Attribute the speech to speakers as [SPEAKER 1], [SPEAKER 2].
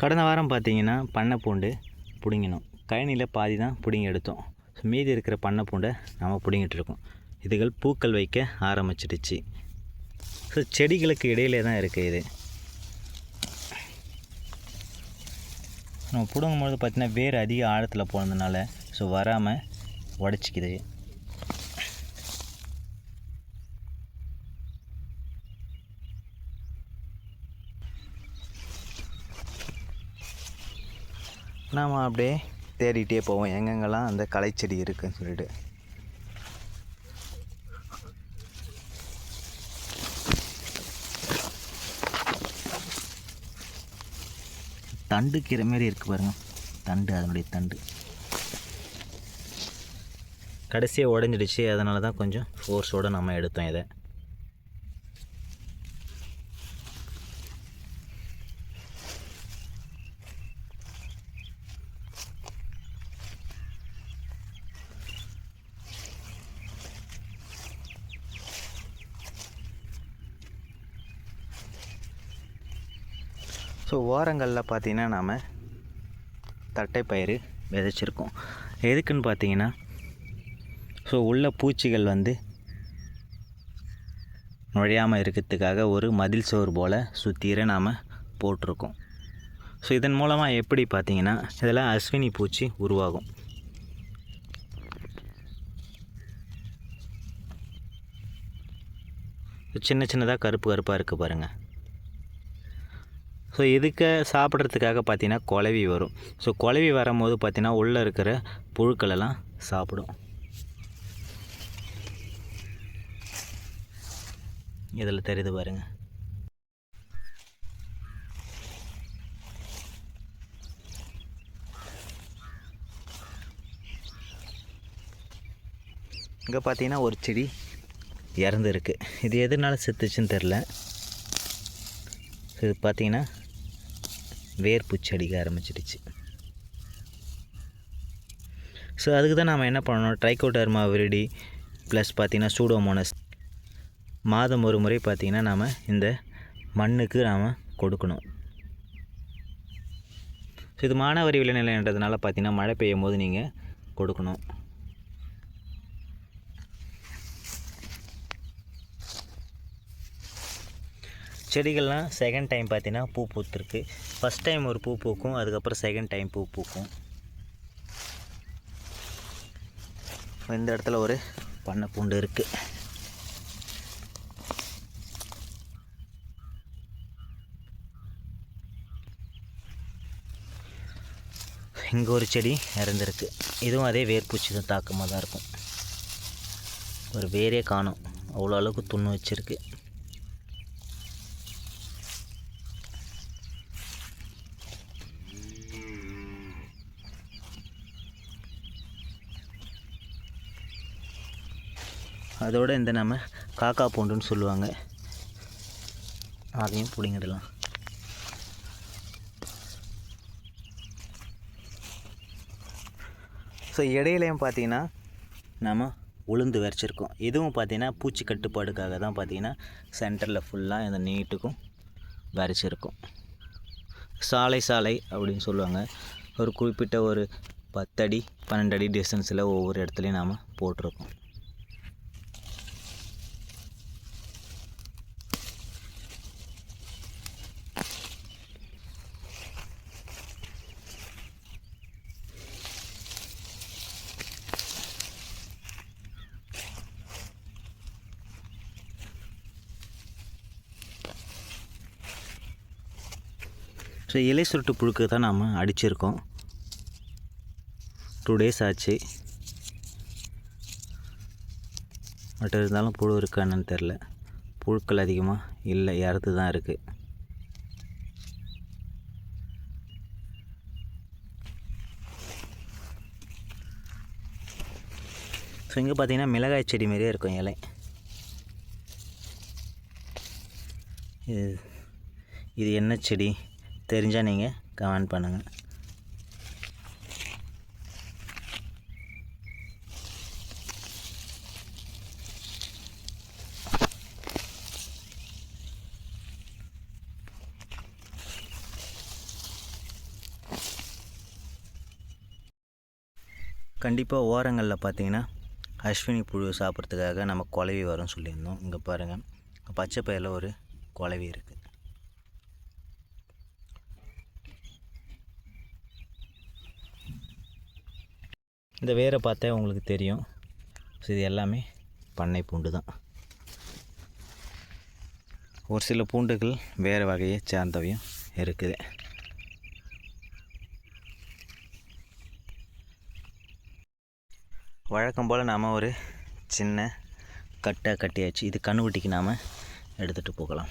[SPEAKER 1] கடந்த வாரம் பார்த்தீங்கன்னா பண்ணை பூண்டு பிடுங்கினோம். கழனியில் பாதி தான் பிடுங்கி எடுத்தோம். ஸோ மீதி இருக்கிற பண்ணை பூண்டை நம்ம பிடுங்கிட்டு இருக்கோம். இதுகள் பூக்கள் வைக்க ஆரம்பிச்சிடுச்சு. ஸோ செடிகளுக்கு இடையிலே தான் இருக்குது இது. நம்ம பிடுங்கும்போது பார்த்தீங்கன்னா வேர் அதிக ஆழத்தில் போனதுனால ஸோ வராமல் உடச்சிக்குது. நாம் அப்படியே தேடிட்டே போவோம். எங்கெங்கெல்லாம் அந்த களைச்செடி இருக்குன்னு சொல்லிட்டு. தண்டு கீரை மாரி இருக்கு பாருங்க. தண்டு அதனுடைய தண்டு. கடைசியாக உடஞ்சிடுச்சு. அதனால தான் கொஞ்சம் ஃபோர்ஸோடு நம்ம எடுத்தோம் இதை. ஸோ ஓரங்களில் பார்த்தீங்கன்னா நாம் தட்டைப்பயிறு விதைச்சிருக்கோம். எதுக்குன்னு பார்த்தீங்கன்னா ஸோ உள்ள பூச்சிகள் வந்து நுழையாமல் இருக்கிறதுக்காக ஒரு மதில் சோறு போல் சுற்றிர நாம் போட்டிருக்கோம். ஸோ இதன் மூலமாக எப்படி பார்த்தீங்கன்னா இதில் அஸ்வினி பூச்சி உருவாகும். சின்ன சின்னதாக கருப்பு கருப்பாக இருக்குது பாருங்கள் ஸோ இதுக்கு சாப்பிட்றதுக்காக பார்த்தீங்கன்னா குலவி வரும். ஸோ குலவி வரும்போது பார்த்திங்கன்னா உள்ளே இருக்கிற புழுக்களெல்லாம் சாப்பிடும். இதில் தெரியுது பாருங்க. இங்கே பார்த்தீங்கன்னா ஒரு செடி இறந்துருக்கு. இது எதனால செத்துச்சுன்னு தெரில இது பார்த்தீங்கன்னா வேர் பூச்சி அடிக்க ஆரம்பிச்சிடுச்சு. ஸோ அதுக்கு தான் நாம் என்ன பண்ணணும்? ட்ரைகோடர்மா விரிடி ப்ளஸ் பார்த்தீங்கன்னா சூடோமோனஸ் மாதம் ஒரு முறை பார்த்திங்கன்னா நாம் இந்த மண்ணுக்கு நாம் கொடுக்கணும். ஸோ இது மானாவாரி விளைநிலைன்றதுனால பார்த்தீங்கன்னா மழை பெய்யும் போது நீங்கள் கொடுக்கணும். செடிகள்லாம் செகண்ட் டைம் பார்த்தீங்கன்னா பூ பூத்துருக்கு. ஃபஸ்ட் டைம் ஒரு பூ பூக்கும் அதுக்கப்புறம் செகண்ட் டைம் பூ பூக்கும். இந்த இடத்துல ஒரு பண்ணை பூண்டு இருக்குது இங்கே ஒரு செடி இறந்துருக்கு. இதுவும் அதே வேர்பூச்சி தான் தாக்கமாக தான் இருக்கும். ஒரு வேரே காணும். அவ்வளோ அளவுக்கு துண்ணு வச்சுருக்கு. அதோட இந்த நம்ம காக்கா பூண்டுன்னு சொல்லுவாங்க. அதையும் பிடிங்கிடலாம். ஸோ இடையிலையும் பார்த்தீங்கன்னா நம்ம உளுந்து வரைச்சிருக்கோம் இதுவும் பார்த்தீங்கன்னா பூச்சி கட்டுப்பாடுக்காக தான் பார்த்தீங்கன்னா சென்டரில் ஃபுல்லாக இந்த நீட்டுக்கும் வரைச்சிருக்கோம் சாலை சாலை அப்படின்னு சொல்லுவாங்க. ஒரு குறிப்பிட்ட ஒரு பத்தடி பன்னெண்டு அடி டிஸ்டன்ஸில் ஒவ்வொரு இடத்துலையும் நாம் போட்டிருக்கோம். ஸோ இலை சுருட்டு புழுக்கு தான் நாம் அடிச்சிருக்கோம். டூ டேஸ் ஆச்சு. பட் இருந்தாலும் புழு இருக்கா என்னன்னு தெரில புழுக்கள் அதிகமாக இல்லை இறந்து தான் இருக்குது ஸோ இங்கே பார்த்தீங்கன்னா மிளகாய் செடி மாரியே இருக்கும் இலை. இது இது என்ன செடி? தெரிஞ்சால் நீங்கள் கமெண்ட் பண்ணுங்கள் கண்டிப்பாக ஓரங்களில் பார்த்தீங்கன்னா அஸ்வினி புழு சாப்பிட்றதுக்காக நம்ம குலவி வரும்னு சொல்லியிருந்தோம். இங்கே பாருங்கள் பச்சை பயிரில் ஒரு குலவி இருக்குது இந்த வேரை பார்த்தா உங்களுக்கு தெரியும். ஸோ இது எல்லாமே பண்ணை பூண்டு தான். ஒரு சில பூண்டுகள் வேறு வகையை சேர்ந்தவையும் இருக்குது. வழக்கம் போல் நாம் ஒரு சின்ன கட்டை கட்டியாச்சு. இது கண்ணுக்குட்டிக்கு நாம் எடுத்துகிட்டு போகலாம்.